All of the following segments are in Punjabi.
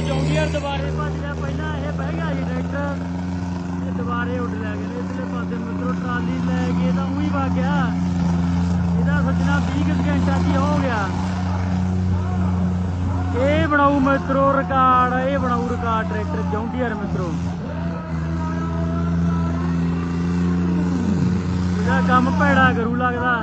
ਜਦੋਂ ਜੌਂਡੀਅਰ ਦੁਬਾਰੇ ਭੱਜ ਗਿਆ। ਪਹਿਲਾਂ ਇਹ ਬਹਿ ਗਿਆ ਸੀ ਟਰੈਕਟਰ ਇਹ ਦੁਬਾਰੇ ਉੱਡ ਲੈ ਗਏ ਇਧਰਲੇ ਪਾਸੇ ਮਿੱਤਰੋ ਟਰਾਲੀ ਲੈ ਕੇ ਤਾਂ ਉਹੀ ਵਗ ਗਿਆ। ਇਹਦਾ ਸੱਜਣਾ 20 ਘੰਟਾ ਦੀ ਹੋ ਗਿਆ। ਇਹ ਬਣਾਉ ਮਿੱਤਰੋ ਰਿਕਾਰਡ, ਇਹ ਬਣਾਉ ਰਿਕਾਰਡ ਟਰੈਕਟਰ ਜੌਂਡੀਅਰ ਮਿੱਤਰੋ। ਇਹਦਾ ਕੰਮ ਭੈੜਾ ਕਰੂ ਲੱਗਦਾ।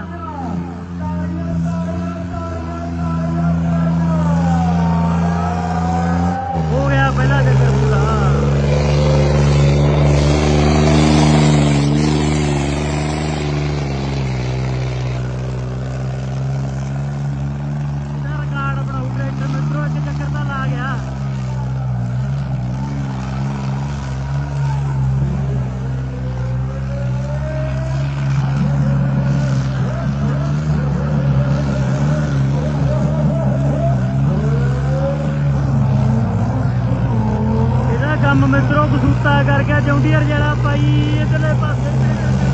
ਕੰਮ ਮਿੱਤਰੋ ਕਸੂਤਾ ਕਰ ਗਿਆ ਜੌਂਡੀਅਰ ਜਿਹੜਾ ਪਾਈ ਇਧਰਲੇ ਪਾਸੇ